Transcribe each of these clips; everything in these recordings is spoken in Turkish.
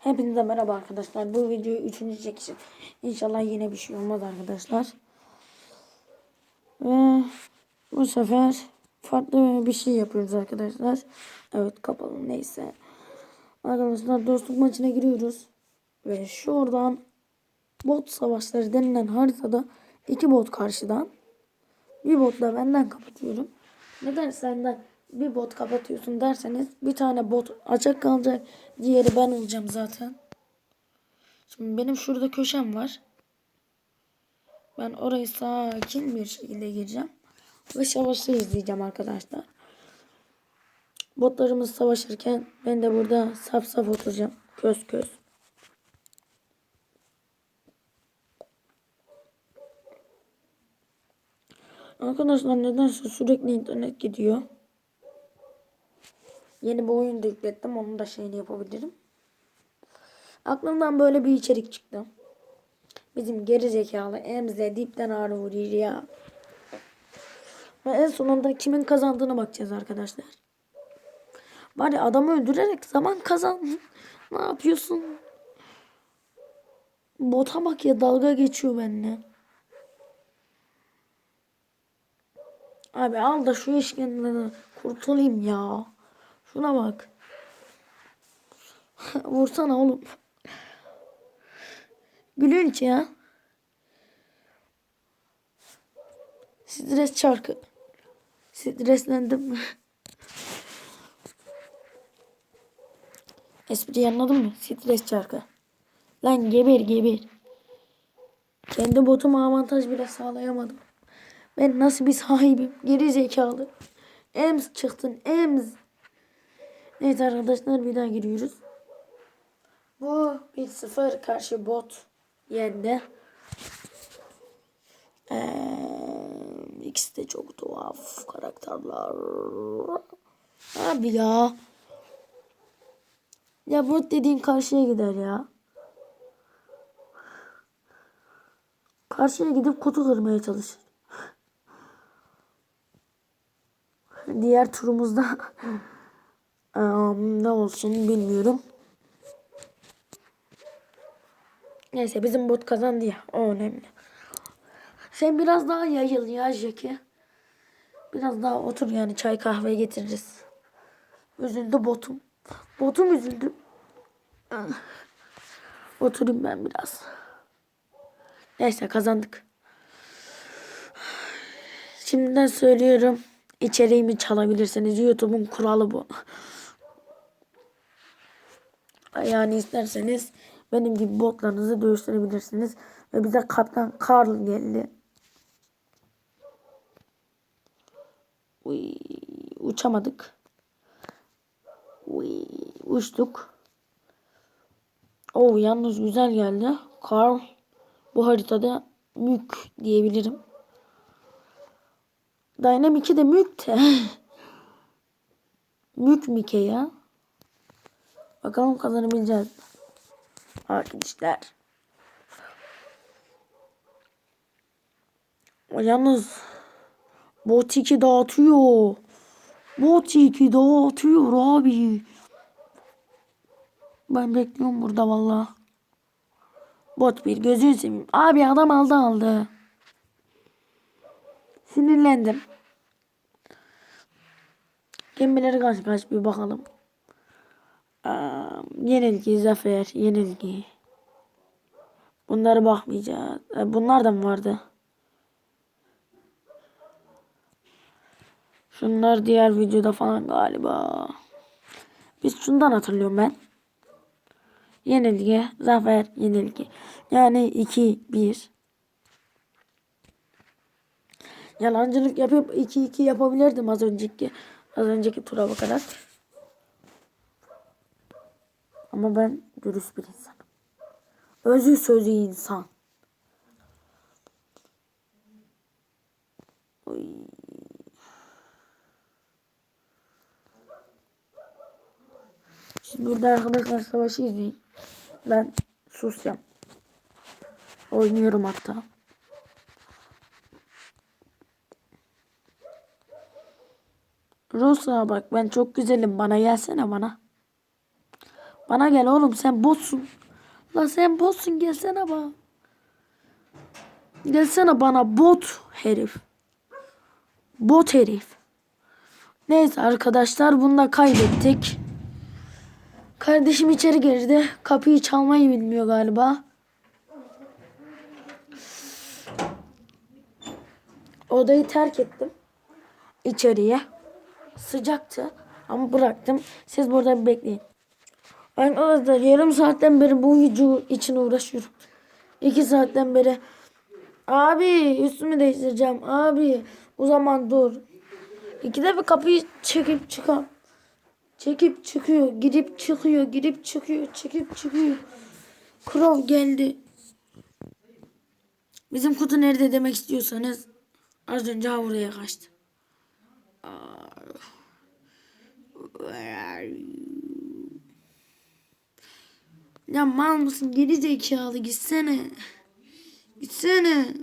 Hepinize merhaba arkadaşlar. Bu videoyu üçüncü çekişim. İnşallah yine bir şey olmaz arkadaşlar. Ve bu sefer farklı bir şey yapıyoruz arkadaşlar. Evet kapalı neyse. Arkadaşlar dostluk maçına giriyoruz. Ve şuradan bot savaşları denilen haritada iki bot karşıdan. Bir bot da benden kapatıyorum. Neden senden bir bot kapatıyorsun derseniz bir tane bot açık kalacak. Diğeri ben olacağım zaten. Şimdi benim şurada köşem var. Ben orayı sakin bir şekilde gireceğim. Ve savaşı izleyeceğim arkadaşlar. Botlarımız savaşırken ben de burada saf saf oturacağım. Köz köz. Arkadaşlar nedense sürekli internet gidiyor. Yeni bir oyun da yüklettim. Onun da şeyini yapabilirim. Aklımdan böyle bir içerik çıktı. Bizim geri zekalı Emze dipten ağrı vuruyor ya. Ve en sonunda kimin kazandığını bakacağız arkadaşlar. Bari adamı öldürerek zaman kazan. ne yapıyorsun? Bota bak ya dalga geçiyor benimle. Abi al da şu işkenden kurtulayım ya. Şuna bak. Vursana oğlum. Gülünç ya. Stres çarkı. Streslendim. Espriyi anladın mı? Stres çarkı. Lan geber geber. Kendi botuma avantaj bile sağlayamadım. Ben nasıl bir sahibim? Geri zekalı. Ems çıktın. Ems. Evet arkadaşlar bir daha giriyoruz. Bu 1-0 karşı bot yendi. Ee, ikisi de çok tuhaf karakterler. Abi ya. Ya bot dediğin karşıya gider ya. Karşıya gidip kutu kırmaya çalışır. Diğer turumuzda um, ne olsun bilmiyorum. Neyse bizim bot kazandı ya. O önemli. Sen biraz daha yayıl ya Jackie. Biraz daha otur yani çay kahve getiririz. Üzüldü botum. Botum üzüldü. Oturayım ben biraz. Neyse kazandık. Şimdiden söylüyorum. İçeriğimi çalabilirsiniz. YouTube'un kuralı bu. Yani isterseniz benim gibi botlarınızı dövüştürebilirsiniz. Ve bize Kaptan Karl geldi. Uy, uçamadık. Uy, uçtuk. Oh yalnız güzel geldi. Karl bu haritada mük diyebilirim. Dynamic'i de mük de. mük mike ya. Bakalım kazanabileceğiz. Arkadaşlar. Yalnız bot 2 dağıtıyor. Bot 2 dağıtıyor abi. Ben bekliyorum burada valla. Bot bir gözünü seveyim. Abi adam aldı aldı. Sinirlendim. Gemileri kaç kaç bir bakalım. Yenilgi, zafer, yenilgi. Bunları bakmayacağız. E, Bunlar da mı vardı? Şunlar diğer videoda falan galiba. Biz şundan hatırlıyorum ben. Yenilgi, zafer, yenilgi. Yani 2-1. Yalancılık yapıp 2-2 yapabilirdim az önceki az önceki tura bakarak. Ama ben dürüst bir insanım. Özü sözü insan. Oy. Şimdi burada arkadaşlar savaşı izleyin. Ben susacağım. Oynuyorum hatta. Rosa bak ben çok güzelim bana gelsene bana. Bana gel oğlum sen botsun. La sen botsun gelsene bana. Gelsene bana bot herif. Bot herif. Neyse arkadaşlar bunu da kaybettik. Kardeşim içeri girdi. Kapıyı çalmayı bilmiyor galiba. Odayı terk ettim. İçeriye. Sıcaktı ama bıraktım. Siz burada bekleyin. Arkadaşlar yarım saatten beri bu video için uğraşıyorum. İki saatten beri. Abi üstümü değiştireceğim. Abi o zaman dur. İkide bir kapıyı çekip çıkam. Çekip çıkıyor. Girip çıkıyor. Girip çıkıyor. Çekip çıkıyor. Krov geldi. Bizim kutu nerede demek istiyorsanız az önce ha buraya kaçtı. Where are you? Ya mal mısın? Geri zekalı gitsene. Gitsene.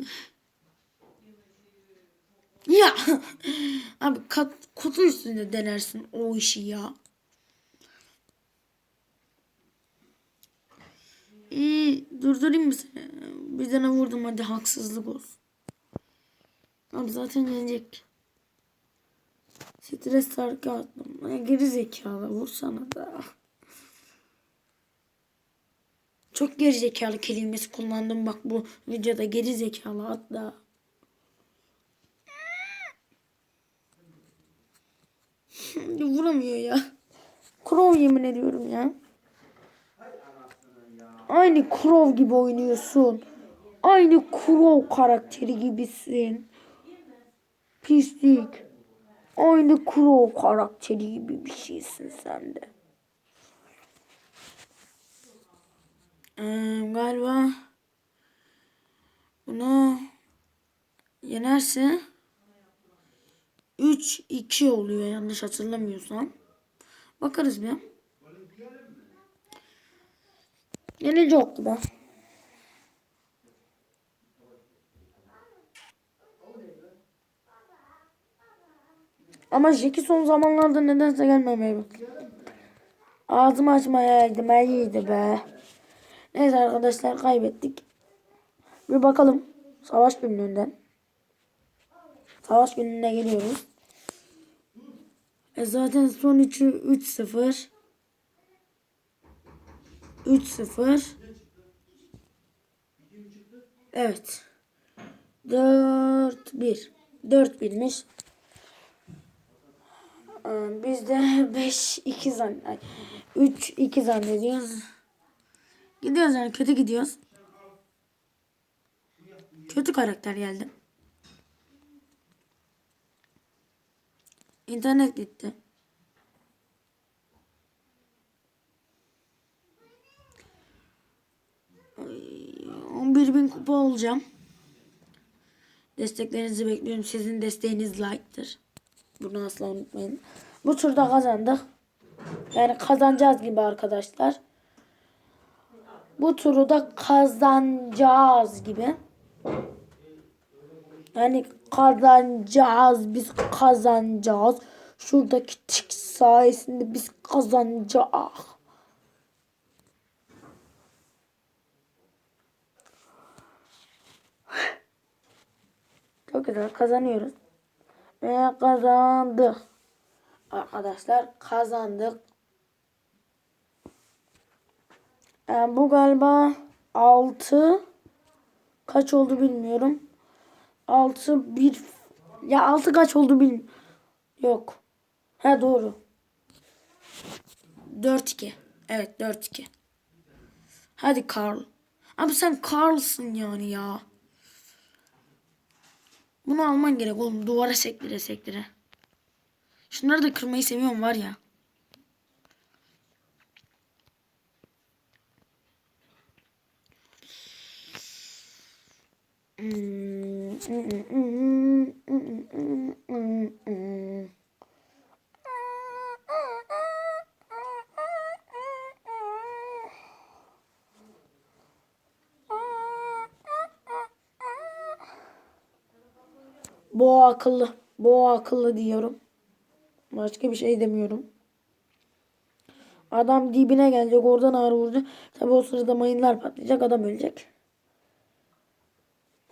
Ya. Abi kat, kutu üstünde denersin o işi ya. İyi durdurayım mı seni? Bir tane vurdum hadi haksızlık olsun. Abi zaten yenecek. Stres sarkı attım. Geri zekalı vursana da. Çok geri zekalı kelimesi kullandım bak bu videoda geri zekalı hatta. Vuramıyor ya. Crow yemin ediyorum ya. Aynı Crow gibi oynuyorsun. Aynı Crow karakteri gibisin. Pislik. Aynı Crow karakteri gibi bir şeysin sen de. Ee, galiba bunu yenerse 3-2 oluyor yanlış hatırlamıyorsam. Bakarız bir. Yenecek gibi. Ama Jackie son zamanlarda nedense gelmemeye bak. Ağzımı açmayaydım iyiydi be. Neyse arkadaşlar kaybettik. Bir bakalım. Savaş günlüğünden. Savaş günlüğüne geliyoruz. E zaten son 3'ü 3-0. 3-0. Evet. 4-1. 4-1'miş. Ee, Biz de 5-2 zan 3-2 zannediyoruz. Gidiyoruz yani kötü gidiyoruz. Kötü karakter geldi. İnternet gitti. Ay, 11 bin kupa olacağım. Desteklerinizi bekliyorum. Sizin desteğiniz like'tır. Bunu asla unutmayın. Bu turda kazandık. Yani kazanacağız gibi arkadaşlar. Bu turu da kazanacağız gibi. Yani kazanacağız. Biz kazanacağız. Şuradaki tik sayesinde biz kazanacağız. Çok güzel kazanıyoruz. Ve kazandık. Arkadaşlar kazandık. Yani bu galiba 6 kaç oldu bilmiyorum. 6 1 ya 6 kaç oldu bilmiyorum. Yok. Ha doğru. 4 2. Evet 4 2. Hadi Carl. Abi sen Carl'sın yani ya. Bunu alman gerek oğlum. Duvara sektire sektire. Şunları da kırmayı seviyorum var ya. Boğa akıllı. Boğa akıllı diyorum. Başka bir şey demiyorum. Adam dibine gelecek oradan ağır vuracak. Tabi o sırada mayınlar patlayacak adam ölecek.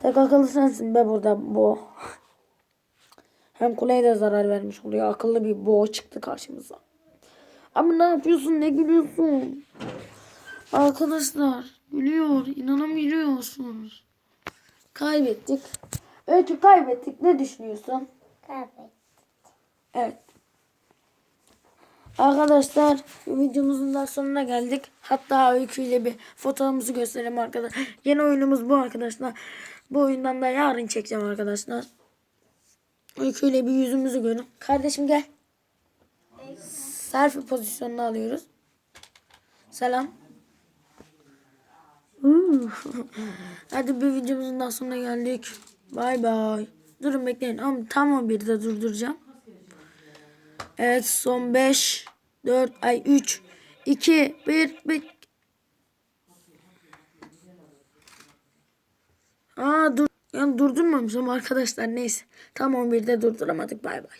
Tek akıllı sensin be burada bu. Hem kuleye de zarar vermiş oluyor. Akıllı bir boğa çıktı karşımıza. Abi ne yapıyorsun? Ne gülüyorsun? Arkadaşlar gülüyor. İnanamıyorsunuz. Kaybettik. Öykü kaybettik. Ne düşünüyorsun? Kaybet. Evet. Arkadaşlar videomuzun da sonuna geldik. Hatta Öykü ile bir fotoğrafımızı gösterelim arkadaşlar. Yeni oyunumuz bu arkadaşlar. Bu oyundan da yarın çekeceğim arkadaşlar. Öykü ile bir yüzümüzü görün. Kardeşim gel. Selfie pozisyonunu alıyoruz. Selam. Hadi bir videomuzun daha sonuna geldik. Bay bay. Durun bekleyin. Ama tam bir de durduracağım. Evet son 5 4 ay 3 2 1 1 Aa dur yani durdurmamışım arkadaşlar neyse. Tam 11'de durduramadık bay bay.